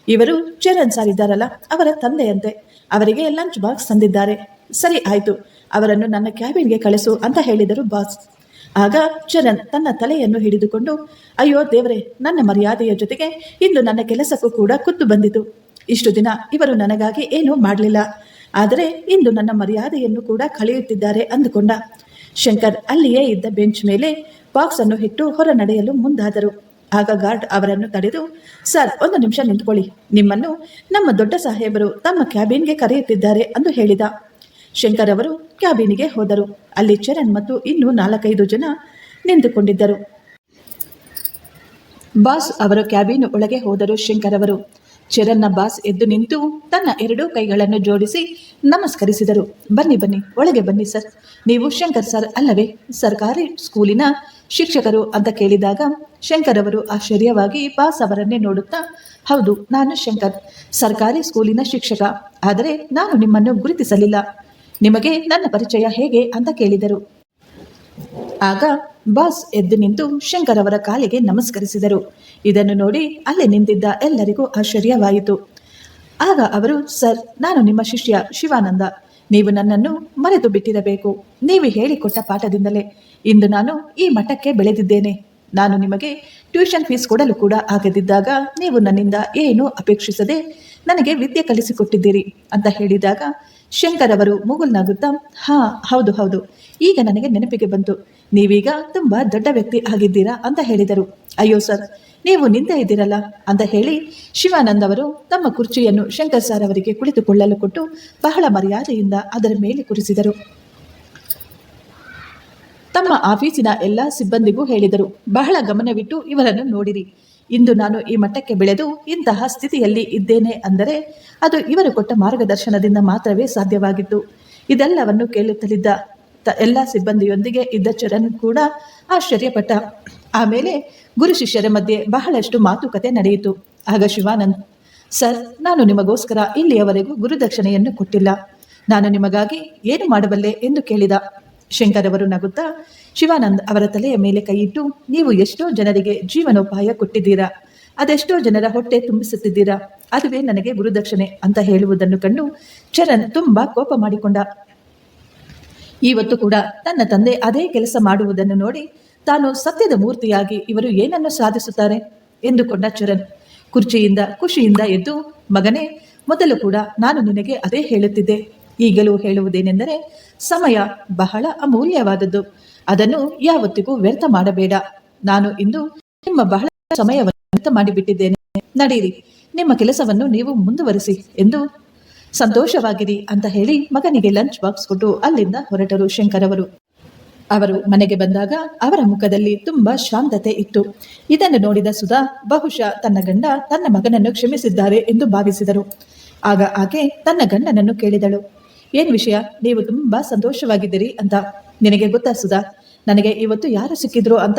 ಇವರು ಚರಣ್ ಸರ್ ಇದ್ದಾರಲ್ಲ, ಅವರ ತಂದೆಯಂತೆ. ಅವರಿಗೆ ಲಂಚ್ ಬಾಕ್ಸ್ ತಂದಿದ್ದಾರೆ. ಸರಿ, ಆಯ್ತು. ಅವರನ್ನು ನನ್ನ ಕ್ಯಾಬಿನ್ಗೆ ಕಳಿಸು ಅಂತ ಹೇಳಿದರು ಬಾಸ್. ಆಗ ಚರಣ್ ತನ್ನ ತಲೆಯನ್ನು ಹಿಡಿದುಕೊಂಡು, ಅಯ್ಯೋ ದೇವರೇ, ನನ್ನ ಮರ್ಯಾದೆಯ ಜೊತೆಗೆ ಇಂದು ನನ್ನ ಕೆಲಸಕ್ಕೂ ಕೂಡ ಕುತ್ತು ಬಂದಿತು. ಇಷ್ಟು ದಿನ ಇವರು ನನಗಾಗಿ ಏನೂ ಮಾಡಲಿಲ್ಲ. ಆದರೆ ಇಂದು ನನ್ನ ಮರ್ಯಾದೆಯನ್ನು ಕೂಡ ಕಳೆಯುತ್ತಿದ್ದಾರೆ ಅಂದುಕೊಂಡ. ಶಂಕರ್ ಅಲ್ಲಿಯೇ ಇದ್ದ ಬೆಂಚ್ ಮೇಲೆ ಬಾಕ್ಸ್ ಅನ್ನು ಇಟ್ಟು ಹೊರ ನಡೆಯಲು ಮುಂದಾದರು. ಆಗ ಗಾರ್ಡ್ ಅವರನ್ನು ತಡೆದು, ಸರ್, ಒಂದು ನಿಮಿಷ ನಿಂತ್ಕೊಳ್ಳಿ. ನಿಮ್ಮನ್ನು ನಮ್ಮ ದೊಡ್ಡ ಸಾಹೇಬರು ತಮ್ಮ ಕ್ಯಾಬಿನ್ಗೆ ಕರೆಯುತ್ತಿದ್ದಾರೆ ಎಂದು ಹೇಳಿದ. ಶಂಕರ್ ಅವರು ಕ್ಯಾಬಿನಿಗೆ ಹೋದರು. ಅಲ್ಲಿ ಚರಣ್ ಮತ್ತು ಇನ್ನೂ ನಾಲ್ಕೈದು ಜನ ನಿಂತುಕೊಂಡಿದ್ದರು. ಬಾಸ್ ಅವರ ಕ್ಯಾಬಿನ್ ಒಳಗೆ ಹೋದರು ಶಂಕರ್ ಅವರು. ಚರಣ್ನ ಬಾಸ್ ಎದ್ದು ನಿಂತು ತನ್ನ ಎರಡೂ ಕೈಗಳನ್ನು ಜೋಡಿಸಿ ನಮಸ್ಕರಿಸಿದರು. ಬನ್ನಿ ಬನ್ನಿ, ಒಳಗೆ ಬನ್ನಿ ಸರ್. ನೀವು ಶಂಕರ್ ಸರ್ ಅಲ್ಲವೇ? ಸರ್ಕಾರಿ ಸ್ಕೂಲಿನ ಶಿಕ್ಷಕರು ಅಂತ ಕೇಳಿದಾಗ ಶಂಕರ್ ಅವರು ಆಶ್ಚರ್ಯವಾಗಿ ಬಾಸ್ ಅವರನ್ನೇ ನೋಡುತ್ತಾ, ಹೌದು, ನಾನು ಶಂಕರ್. ಸರ್ಕಾರಿ ಸ್ಕೂಲಿನ ಶಿಕ್ಷಕ. ಆದರೆ ನಾನು ನಿಮ್ಮನ್ನು ಗುರುತಿಸಲಿಲ್ಲ. ನಿಮಗೆ ನನ್ನ ಪರಿಚಯ ಹೇಗೆ ಅಂತ ಕೇಳಿದರು. ಆಗ ಬಾಸ್ ಎದ್ದು ನಿಂತು ಶಂಕರ್ ಅವರ ಕಾಲಿಗೆ ನಮಸ್ಕರಿಸಿದರು. ಇದನ್ನು ನೋಡಿ ಅಲ್ಲಿ ನಿಂತಿದ್ದ ಎಲ್ಲರಿಗೂ ಆಶ್ಚರ್ಯವಾಯಿತು. ಆಗ ಅವರು, ಸರ್, ನಾನು ನಿಮ್ಮ ಶಿಷ್ಯ ಶಿವಾನಂದ. ನೀವು ನನ್ನನ್ನು ಮರೆತು ಬಿಟ್ಟಿರಬೇಕು. ನೀವು ಹೇಳಿಕೊಟ್ಟ ಪಾಠದಿಂದಲೇ. ಇಂದು ನಾನು ಈ ಮಠಕ್ಕೆ ಬೆಳೆದಿದ್ದೇನೆ. ನಾನು ನಿಮಗೆ ಟ್ಯೂಷನ್ ಫೀಸ್ ಕೊಡಲು ಕೂಡ ಆಗದಿದ್ದಾಗ ನೀವು ನನ್ನಿಂದ ಏನೂ ಅಪೇಕ್ಷಿಸದೆ ನನಗೆ ವಿದ್ಯೆ ಕಲಿಸಿಕೊಟ್ಟಿದ್ದೀರಿ ಅಂತ ಹೇಳಿದಾಗ ಶಂಕರ್ ಅವರು ಮುಗುಲ್ನಾಗುತ್ತಾ ಹಾ, ಹೌದು ಹೌದು. ಈಗ ನನಗೆ ನೆನಪಿಗೆ ಬಂತು. ನೀವೀಗ ತುಂಬಾ ದೊಡ್ಡ ವ್ಯಕ್ತಿ ಆಗಿದ್ದೀರಾ ಅಂತ ಹೇಳಿದರು. ಅಯ್ಯೋ ಸರ್, ನೀವು ನಿಂತ ಇದ್ದೀರಲ್ಲ ಅಂತ ಹೇಳಿ ಶಿವಾನಂದ್ ಅವರು ತಮ್ಮ ಕುರ್ಚಿಯನ್ನು ಶಂಕರ್ ಸರ್ ಅವರಿಗೆ ಕುಳಿತುಕೊಳ್ಳಲು ಕೊಟ್ಟು ಬಹಳ ಮರ್ಯಾದೆಯಿಂದ ಅದರ ಮೇಲೆ ಕುರಿಸಿದರು. ತಮ್ಮ ಆಫೀಸಿನ ಎಲ್ಲ ಸಿಬ್ಬಂದಿಗೂ ಹೇಳಿದರು. ಬಹಳ ಗಮನವಿಟ್ಟು ಇವರನ್ನು ನೋಡಿರಿ. ಇಂದು ನಾನು ಈ ಮಟ್ಟಕ್ಕೆ ಬೆಳೆದು ಇಂತಹ ಸ್ಥಿತಿಯಲ್ಲಿ ಇದ್ದೇನೆ ಅಂದರೆ ಅದು ಇವರು ಕೊಟ್ಟ ಮಾರ್ಗದರ್ಶನದಿಂದ ಮಾತ್ರವೇ ಸಾಧ್ಯವಾಗಿತ್ತು. ಇದೆಲ್ಲವನ್ನು ಕೇಳುತ್ತಲಿದ್ದ ತ- ಎಲ್ಲ ಸಿಬ್ಬಂದಿಯೊಂದಿಗೆ ಇದ್ದ ಚರಣ್ ಕೂಡ ಆಶ್ಚರ್ಯಪಟ್ಟ. ಆಮೇಲೆ ಗುರು ಶಿಷ್ಯರ ಮಧ್ಯೆ ಬಹಳಷ್ಟು ಮಾತುಕತೆ ನಡೆಯಿತು. ಆಗ ಶಿವಾನಂದ್, ಸರ್, ನಾನು ನಿಮಗೋಸ್ಕರ ಇಲ್ಲಿಯವರೆಗೂ ಗುರುದಕ್ಷಿಣೆಯನ್ನು ಕೊಟ್ಟಿಲ್ಲ. ನಾನು ನಿಮಗಾಗಿ ಏನು ಮಾಡಬಲ್ಲೆ? ಎಂದು ಕೇಳಿದ. ಶಂಕರ್ ಅವರು ನಗುತ್ತಾ, ಶಿವಾನಂದ್ ಅವರ ತಲೆಯ ಮೇಲೆ ಕೈಯಿಟ್ಟು ನೀವು ಎಷ್ಟೋ ಜನರಿಗೆ ಜೀವನೋಪಾಯ ಕೊಟ್ಟಿದ್ದೀರಾ? ಅದೆಷ್ಟೋ ಜನರ ಹೊಟ್ಟೆ ತುಂಬಿಸುತ್ತಿದ್ದೀರಾ? ಅದುವೇ ನನಗೆ ಗುರುದಕ್ಷಿಣೆ ಅಂತ ಹೇಳುವುದನ್ನು ಕಂಡು ಚರಣ್ ತುಂಬಾ ಕೋಪ ಮಾಡಿಕೊಂಡ. ಇವತ್ತು ಕೂಡ ತನ್ನ ತಂದೆ ಅದೇ ಕೆಲಸ ಮಾಡುವುದನ್ನು ನೋಡಿ ತಾನು ಸತ್ಯದ ಮೂರ್ತಿಯಾಗಿ ಇವರು ಏನನ್ನು ಸಾಧಿಸುತ್ತಾರೆ? ಎಂದುಕೊಂಡ ಚರಣ್. ಕುರ್ಚಿಯಿಂದ, ಖುಷಿಯಿಂದ ಎದ್ದು, ಮಗನೇ, ಮೊದಲು ಕೂಡ ನಾನು ನಿನಗೆ ಅದೇ ಹೇಳುತ್ತಿದ್ದೆ. ಈಗಲೂ ಹೇಳುವುದೇನೆಂದರೆ ಸಮಯ ಬಹಳ ಅಮೂಲ್ಯವಾದದ್ದು. ಅದನ್ನು ಯಾವತ್ತಿಗೂ ವ್ಯರ್ಥ ಮಾಡಬೇಡ. ನಾನು ಇಂದು ನಿಮ್ಮ ಬಹಳ ಸಮಯವನ್ನು ವ್ಯರ್ಥ ಮಾಡಿಬಿಟ್ಟಿದ್ದೇನೆ. ನಡೆಯಿರಿ ನಿಮ್ಮ ಕೆಲಸವನ್ನು ನೀವು ಮುಂದುವರಿಸಿ ಎಂದು ಸಂತೋಷವಾಗಿರಿ ಅಂತ ಹೇಳಿ ಮಗನಿಗೆ ಲಂಚ್ ಬಾಕ್ಸ್ ಕೊಟ್ಟು ಅಲ್ಲಿಂದ ಹೊರಟರು ಶಂಕರ್ ಅವರು. ಅವರು ಮನೆಗೆ ಬಂದಾಗ ಅವರ ಮುಖದಲ್ಲಿ ತುಂಬಾ ಶಾಂತತೆ ಇತ್ತು. ಇದನ್ನು ನೋಡಿದ ಸುಧಾ ಬಹುಶಃ ತನ್ನ ಗಂಡ ತನ್ನ ಮಗನನ್ನು ಕ್ಷಮಿಸಿದ್ದಾರೆ ಎಂದು ಭಾವಿಸಿದರು. ಆಗ ಆಕೆ ತನ್ನ ಗಂಡನನ್ನು ಕೇಳಿದಳು. ಏನ್ ವಿಷಯ? ನೀವು ತುಂಬಾ ಸಂತೋಷವಾಗಿದ್ದೀರಿ ಅಂತ. ನಿನಗೆ ಗೊತ್ತಾ ಸುಧಾ? ನನಗೆ ಇವತ್ತು ಯಾರು ಸಿಕ್ಕಿದ್ರು ಅಂತ?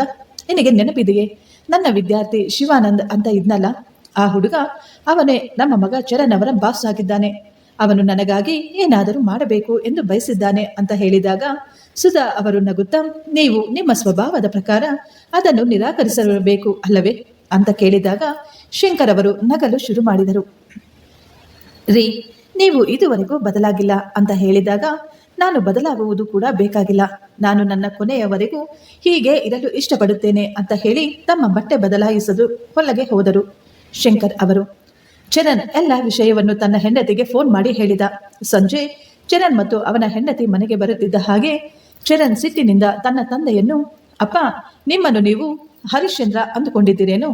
ನಿನಗೆ ನೆನಪಿದೆಯೇ? ನನ್ನ ವಿದ್ಯಾರ್ಥಿ ಶಿವಾನಂದ್ ಅಂತ ಇದ್ನಲ್ಲ? ಆ ಹುಡುಗ ಅವನೇ ನಮ್ಮ ಮಗ ಚರಣ್ ಅವರ ಬಾಸ್ ಆಗಿದ್ದಾನೆ. ಅವನು ನನಗಾಗಿ ಏನಾದರೂ ಮಾಡಬೇಕು ಎಂದು ಬಯಸಿದ್ದಾನೆ ಅಂತ ಹೇಳಿದಾಗ ಸುಧಾ ಅವರು ನಗುತ್ತಾ, ನೀವು ನಿಮ್ಮ ಸ್ವಭಾವದ ಪ್ರಕಾರ ಅದನ್ನು ನಿರಾಕರಿಸಬೇಕು ಅಲ್ಲವೇ? ಅಂತ ಕೇಳಿದಾಗ ಶಂಕರ್ ಅವರು ನಗಲು ಶುರು ಮಾಡಿದರು. ರೀ ನೀವು ಇದುವರೆಗೂ ಬದಲಾಗಿಲ್ಲ ಅಂತ ಹೇಳಿದಾಗ ನಾನು ಬದಲಾಗುವುದು ಕೂಡ ಬೇಕಾಗಿಲ್ಲ. ನಾನು ನನ್ನ ಕೊನೆಯವರೆಗೂ ಹೀಗೆ ಇರಲು ಇಷ್ಟಪಡುತ್ತೇನೆ ಅಂತ ಹೇಳಿ ತಮ್ಮ ಬಟ್ಟೆ ಬದಲಾಯಿಸಲು ಹೊಲಗೆ ಹೋದರು. ಶಂಕರ್ ಅವರು, ಚರಣ್ ಎಲ್ಲ ವಿಷಯವನ್ನು ತನ್ನ ಹೆಂಡತಿಗೆ ಫೋನ್ ಮಾಡಿ ಹೇಳಿದ. ಸಂಜೆ ಚರಣ್ ಮತ್ತು ಅವನ ಹೆಂಡತಿ ಮನೆಗೆ ಬರುತ್ತಿದ್ದ ಹಾಗೆ ಚರಣ್ ಸಿಟ್ಟಿನಿಂದ ತನ್ನ ತಂದೆಯನ್ನು, ಅಪ್ಪ, ನಿಮ್ಮನ್ನು ನೀವು ಹರಿಶ್ಚಂದ್ರ ಅಂದುಕೊಂಡಿದ್ದೀರೇನು?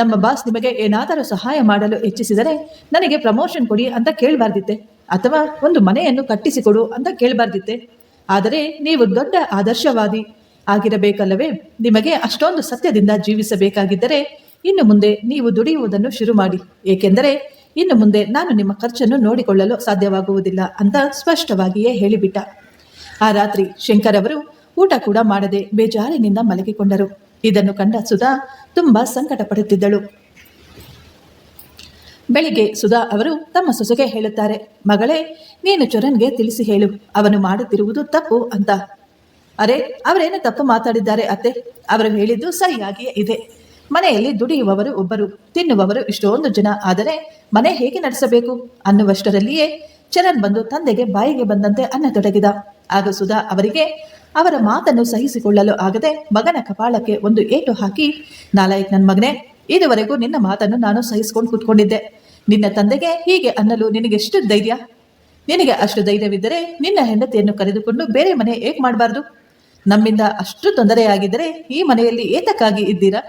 ನಮ್ಮ ಬಾಸ್ ನಿಮಗೆ ಏನಾದರೂ ಸಹಾಯ ಮಾಡಲು ಇಚ್ಛಿಸಿದರೆ ನನಗೆ ಪ್ರಮೋಷನ್ ಕೊಡಿ ಅಂತ ಕೇಳಬಾರ್ದಿತ್ತೆ, ಅಥವಾ ಒಂದು ಮನೆಯನ್ನು ಕಟ್ಟಿಸಿಕೊಡು ಅಂತ ಕೇಳಬಾರ್ದಿತ್ತೆ. ಆದರೆ ನೀವು ದೊಡ್ಡ ಆದರ್ಶವಾದಿ ಆಗಿರಬೇಕಲ್ಲವೇ? ನಿಮಗೆ ಅಷ್ಟೊಂದು ಸತ್ಯದಿಂದ ಜೀವಿಸಬೇಕಾಗಿದ್ದರೆ ಇನ್ನು ಮುಂದೆ ನೀವು ದುಡಿಯುವುದನ್ನು ಶುರು ಮಾಡಿ. ಏಕೆಂದರೆ ಇನ್ನು ಮುಂದೆ ನಾನು ನಿಮ್ಮ ಖರ್ಚನ್ನು ನೋಡಿಕೊಳ್ಳಲು ಸಾಧ್ಯವಾಗುವುದಿಲ್ಲ ಅಂತ ಸ್ಪಷ್ಟವಾಗಿಯೇ ಹೇಳಿಬಿಟ್ಟ. ಆ ರಾತ್ರಿ ಶಂಕರ್ ಅವರು ಊಟ ಕೂಡ ಮಾಡದೆ ಬೇಜಾರಿನಿಂದ ಮಲಗಿಕೊಂಡರು. ಇದನ್ನು ಕಂಡ ಸುಧಾ ತುಂಬಾ ಸಂಕಟ ಪಡುತ್ತಿದ್ದಳು ಬೆಳಿಗ್ಗೆ ಸುಧಾ ಅವರು ತಮ್ಮ ಸೊಸೆಗೆ ಹೇಳುತ್ತಾರೆ, ಮಗಳೇ, ನೀನು ಚರಣ್ಗೆ ತಿಳಿಸಿ ಹೇಳು, ಅವನು ಮಾಡುತ್ತಿರುವುದು ತಪ್ಪು ಅಂತ. ಅರೆ, ಅವರೇನು ತಪ್ಪು ಮಾತಾಡಿದ್ದಾರೆ ಅತ್ತೆ? ಅವರು ಹೇಳಿದ್ದು ಸರಿಯಾಗಿಯೇ ಇದೆ. ಮನೆಯಲ್ಲಿ ದುಡಿಯುವವರು ಒಬ್ಬರು, ತಿನ್ನುವವರು ಇಷ್ಟೊಂದು ಜನ, ಆದರೆ ಮನೆ ಹೇಗೆ ನಡೆಸಬೇಕು? ಅನ್ನುವಷ್ಟರಲ್ಲಿಯೇ ಚರಣ್ ಬಂದು ತಂದೆಗೆ ಬಾಯಿಗೆ ಬಂದಂತೆ ಅನ್ನತೊಡಗಿದ. ಆಗ ಸುಧಾ ಅವರಿಗೆ ಅವರ ಮಾತನ್ನು ಸಹಿಸಿಕೊಳ್ಳಲು ಆಗದೆ ಮಗನ ಕಪಾಳಕ್ಕೆ ಒಂದು ಏಟು ಹಾಕಿ, ನಾಲಾಯಕ್ ನನ್ನ ಮಗನೇ, ಇದುವರೆಗೂ ನಿನ್ನ ಮಾತನ್ನು ನಾನು ಸಹಿಸಿಕೊಂಡು ಕೂತ್ಕೊಂಡಿದ್ದೆ. ನಿನ್ನ ತಂದೆಗೆ ಹೀಗೆ ಅನ್ನಲು ನಿನಗೆಷ್ಟು ಧೈರ್ಯ? ನಿನಗೆ ಅಷ್ಟು ಧೈರ್ಯವಿದ್ದರೆ ನಿನ್ನ ಹೆಂಡತಿಯನ್ನು ಕರೆದುಕೊಂಡು ಬೇರೆ ಮನೆ ಏಕೆ ಮಾಡಬಾರ್ದು? ನಮ್ಮಿಂದ ಅಷ್ಟು ತೊಂದರೆಯಾಗಿದ್ದರೆ ಈ ಮನೆಯಲ್ಲಿ ಏತಕ್ಕಾಗಿ ಇದ್ದೀರಾ?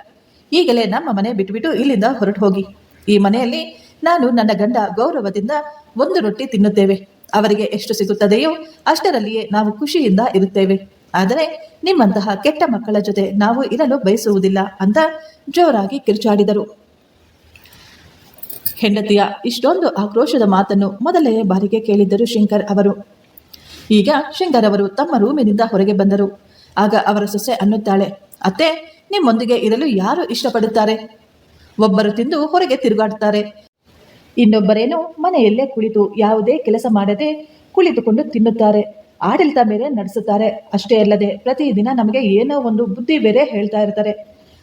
ಈಗಲೇ ನಮ್ಮ ಮನೆ ಬಿಟ್ಬಿಟ್ಟು ಇಲ್ಲಿಂದ ಹೊರಟು ಹೋಗಿ. ಈ ಮನೆಯಲ್ಲಿ ನಾನು ನನ್ನ ಗಂಡ ಗೌರವದಿಂದ ಒಂದು ರೊಟ್ಟಿ ತಿನ್ನುತ್ತೇವೆ. ಅವರಿಗೆ ಎಷ್ಟು ಸಿಗುತ್ತದೆಯೋ ಅಷ್ಟರಲ್ಲಿಯೇ ನಾವು ಖುಷಿಯಿಂದ ಇರುತ್ತೇವೆ. ಆದರೆ ನಿಮ್ಮಂತಹ ಕೆಟ್ಟ ಮಕ್ಕಳ ಜೊತೆ ನಾವು ಇರಲು ಬಯಸುವುದಿಲ್ಲ ಅಂತ ಜೋರಾಗಿ ಕಿರುಚಾಡಿದರು. ಹೆಂಡತಿಯ ಇಷ್ಟೊಂದು ಆಕ್ರೋಶದ ಮಾತನ್ನು ಮೊದಲನೇ ಬಾರಿಗೆ ಕೇಳಿದ್ದರು ಶಂಕರ್ ಅವರು. ಈಗ ಶಂಕರ್ ಅವರು ತಮ್ಮ ರೂಮಿನಿಂದ ಹೊರಗೆ ಬಂದರು. ಆಗ ಅವರ ಸೊಸೆ ಅನ್ನುತ್ತಾಳೆ, ಅತ್ತೆ, ನಿಮ್ಮೊಂದಿಗೆ ಇರಲು ಯಾರು ಇಷ್ಟಪಡುತ್ತಾರೆ? ಒಬ್ಬರು ತಿಂದು ಹೊರಗೆ ತಿರುಗಾಡುತ್ತಾರೆ. ಇನ್ನೊಬ್ಬರೇನು ಮನೆಯಲ್ಲೇ ಕುಳಿತು ಯಾವುದೇ ಕೆಲಸ ಮಾಡದೆ ಕುಳಿತುಕೊಂಡು ತಿನ್ನುತ್ತಾರೆ. ಆಡಳಿತ ಬೇರೆ ನಡೆಸುತ್ತಾರೆ. ಅಷ್ಟೇ ಅಲ್ಲದೆ ಪ್ರತಿದಿನ ನಮಗೆ ಏನೋ ಒಂದು ಬುದ್ಧಿ ಬೇರೆ ಹೇಳ್ತಾ ಇರ್ತಾರೆ.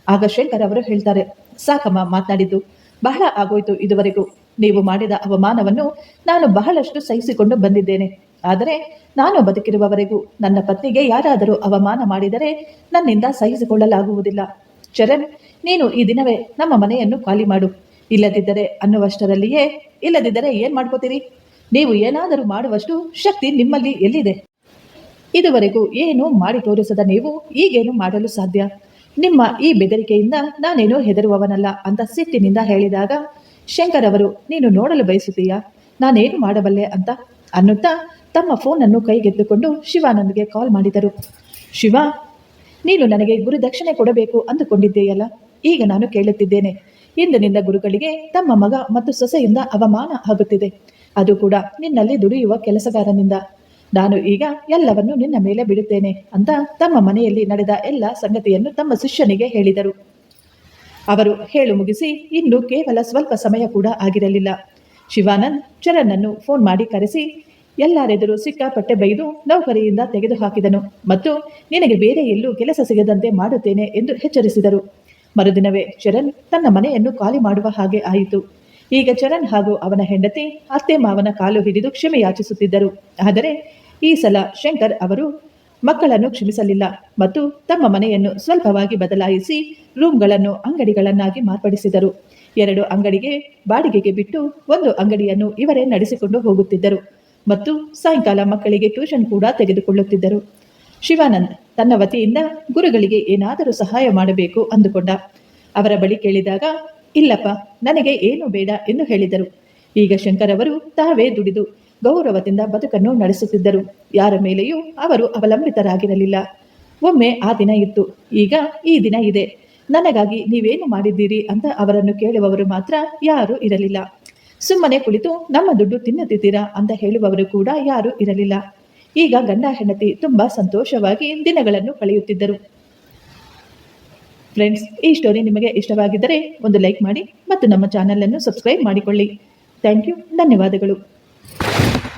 ಆಗ ಶಂಕರ್ ಅವರು ಹೇಳ್ತಾರೆ, ಸಾಕಮ್ಮ, ಮಾತನಾಡಿದ್ದು. ಬಹಳ ಆಗೋಯ್ತು ಇದುವರೆಗೂ. ನೀವು ಮಾಡಿದ ಅವಮಾನವನ್ನು ನಾನು ಬಹಳಷ್ಟು ಸಹಿಸಿಕೊಂಡು ಬಂದಿದ್ದೇನೆ. ಆದರೆ ನಾನು ಬದುಕಿರುವವರೆಗೂ ನನ್ನ ಪತ್ನಿಗೆ ಯಾರಾದರೂ ಅವಮಾನ ಮಾಡಿದರೆ ನನ್ನಿಂದ ಸಹಿಸಿಕೊಳ್ಳಲಾಗುವುದಿಲ್ಲ. ಚರಣ್, ನೀನು ಈ ದಿನವೇ ನಮ್ಮ ಮನೆಯನ್ನು ಖಾಲಿ ಮಾಡು. ಇಲ್ಲದಿದ್ದರೆ ಅನ್ನುವಷ್ಟರಲ್ಲಿಯೇ ಇಲ್ಲದಿದ್ದರೆ ಏನ್ ಮಾಡ್ಕೋತೀರಿ? ನೀವು ಏನಾದರೂ ಮಾಡುವಷ್ಟು ಶಕ್ತಿ ನಿಮ್ಮಲ್ಲಿ ಎಲ್ಲಿದೆ? ಇದುವರೆಗೂ ಏನು ಮಾಡಿ ತೋರಿಸದ ನೀವು ಈಗೇನು ಮಾಡಲು ಸಾಧ್ಯ? ನಿಮ್ಮ ಈ ಬೆದರಿಕೆಯಿಂದ ನಾನೇನು ಹೆದರುವವನಲ್ಲ ಅಂತ ಸಿಟ್ಟಿನಿಂದ ಹೇಳಿದಾಗ, ಶಂಕರ್ ಅವರು, ನೀನು ನೋಡಲು ಬಯಸುತ್ತೀಯಾ? ನಾನೇನು ಮಾಡಬಲ್ಲೆ ಅಂತ ಅನ್ನುತ್ತಾ ತಮ್ಮ ಫೋನನ್ನು ಕೈಗೆತ್ತಿಕೊಂಡು ಶಿವಾನಂದ್ಗೆ ಕಾಲ್ ಮಾಡಿದರು. ಶಿವ, ನೀನು ನನಗೆ ಗುರುದಕ್ಷಿಣೆ ಕೊಡಬೇಕು ಅಂದುಕೊಂಡಿದ್ದೀಯಲ್ಲ? ಈಗ ನಾನು ಕೇಳುತ್ತಿದ್ದೇನೆ. ಇಂದಿನಿಂದ ಗುರುಗಳಿಗೆ ತಮ್ಮ ಮಗ ಮತ್ತು ಸೊಸೆಯಿಂದ ಅವಮಾನ ಆಗುತ್ತಿದೆ. ಅದು ಕೂಡ ನಿನ್ನಲ್ಲಿ ದುಡಿಯುವ ಕೆಲಸಗಾರನಿಂದ. ನಾನು ಈಗ ಎಲ್ಲವನ್ನು ನಿನ್ನ ಮೇಲೆ ಬಿಡುತ್ತೇನೆ ಅಂತ ತಮ್ಮ ಮನೆಯಲ್ಲಿ ನಡೆದ ಎಲ್ಲ ಸಂಗತಿಯನ್ನು ತಮ್ಮ ಶಿಷ್ಯನಿಗೆ ಹೇಳಿದರು. ಅವರು ಹೇಳು ಮುಗಿಸಿ, ಇನ್ನು ಕೇವಲ ಸ್ವಲ್ಪ ಸಮಯ ಕೂಡ ಆಗಿರಲಿಲ್ಲ. ಶಿವಾನಂದ್ ಚರಣನ್ನು ಫೋನ್ ಮಾಡಿ ಕರೆಸಿ, ಎಲ್ಲರೆದುರು ಸಿಕ್ಕಾಪಟ್ಟೆ ಬೈದು ನೌಕರಿಯಿಂದ ತೆಗೆದುಹಾಕಿದನು ಮತ್ತು ನಿನಗೆ ಬೇರೆ ಎಲ್ಲೂ ಕೆಲಸ ಸಿಗದಂತೆ ಮಾಡುತ್ತೇನೆ ಎಂದು ಎಚ್ಚರಿಸಿದರು. ಮರುದಿನವೇ ಚರಣ್ ತನ್ನ ಮನೆಯನ್ನು ಖಾಲಿ ಮಾಡುವ ಹಾಗೆ ಆಯಿತು. ಈಗ ಚರಣ್ ಹಾಗೂ ಅವನ ಹೆಂಡತಿ, ಅತ್ತೆ ಮಾವನ ಕಾಲು ಹಿಡಿದು ಕ್ಷಮೆ ಯಾಚಿಸುತ್ತಿದ್ದರು ಆದರೆ ಈ ಸಲ ಶಂಕರ್ ಅವರು ಮಕ್ಕಳನ್ನು ಕ್ಷಮಿಸಲಿಲ್ಲ ಮತ್ತು ತಮ್ಮ ಮನೆಯನ್ನು ಸ್ವಲ್ಪವಾಗಿ ಬದಲಾಯಿಸಿ ರೂಮ್ಗಳನ್ನು ಅಂಗಡಿಗಳನ್ನಾಗಿ ಮಾರ್ಪಡಿಸಿದರು. ಎರಡು ಅಂಗಡಿಗೆ ಬಾಡಿಗೆಗೆ ಬಿಟ್ಟು ಒಂದು ಅಂಗಡಿಯನ್ನು ಇವರೇ ನಡೆಸಿಕೊಂಡು ಹೋಗುತ್ತಿದ್ದರು ಮತ್ತು ಸಾಯಂಕಾಲ ಮಕ್ಕಳಿಗೆ ಟ್ಯೂಷನ್ ಕೂಡ ತೆಗೆದುಕೊಳ್ಳುತ್ತಿದ್ದರು. ಶಿವಾನಂದ್ ತನ್ನ ವತಿಯಿಂದ ಗುರುಗಳಿಗೆ ಏನಾದರೂ ಸಹಾಯ ಮಾಡಬೇಕು ಅಂದುಕೊಂಡ. ಅವರ ಬಳಿ ಕೇಳಿದಾಗ, ಇಲ್ಲಪ್ಪ, ನನಗೆ ಏನು ಬೇಡ ಎಂದು ಹೇಳಿದರು. ಈಗ ಶಂಕರ್ ಅವರು ತಾವೇ ದುಡಿದು ಗೌರವದಿಂದ ಬದುಕನ್ನು ನಡೆಸುತ್ತಿದ್ದರು. ಯಾರ ಮೇಲೆಯೂ ಅವರು ಅವಲಂಬಿತರಾಗಿರಲಿಲ್ಲ. ಒಮ್ಮೆ ಆ ದಿನ ಇತ್ತು. ಈಗ ಈ ದಿನ ಇದೆ. ನನಗಾಗಿ ನೀವೇನು ಮಾಡಿದ್ದೀರಿ ಅಂತ ಅವರನ್ನು ಕೇಳುವವರು ಮಾತ್ರ ಯಾರೂ ಇರಲಿಲ್ಲ. ಸುಮ್ಮನೆ ಕುಳಿತು, ನಮ್ಮ ದುಡ್ಡು ತಿನ್ನುತ್ತಿದ್ದೀರಾ? ಅಂತ ಹೇಳುವವರು ಕೂಡ ಯಾರೂ ಇರಲಿಲ್ಲ. ಈಗ ಗಂಡ ಹೆಂಡತಿ ತುಂಬಾ ಸಂತೋಷವಾಗಿ ದಿನಗಳನ್ನು ಕಳೆಯುತ್ತಿದ್ದರು. ಫ್ರೆಂಡ್ಸ್ ಈ ಸ್ಟೋರಿ ನಿಮಗೆ ಇಷ್ಟವಾಗಿದ್ದರೆ ಒಂದು ಲೈಕ್ ಮಾಡಿ ಮತ್ತು ನಮ್ಮ ಚಾನಲನ್ನು ಸಬ್ಸ್ಕ್ರೈಬ್ ಮಾಡಿಕೊಳ್ಳಿ. ಥ್ಯಾಂಕ್ ಯು ಧನ್ಯವಾದಗಳು.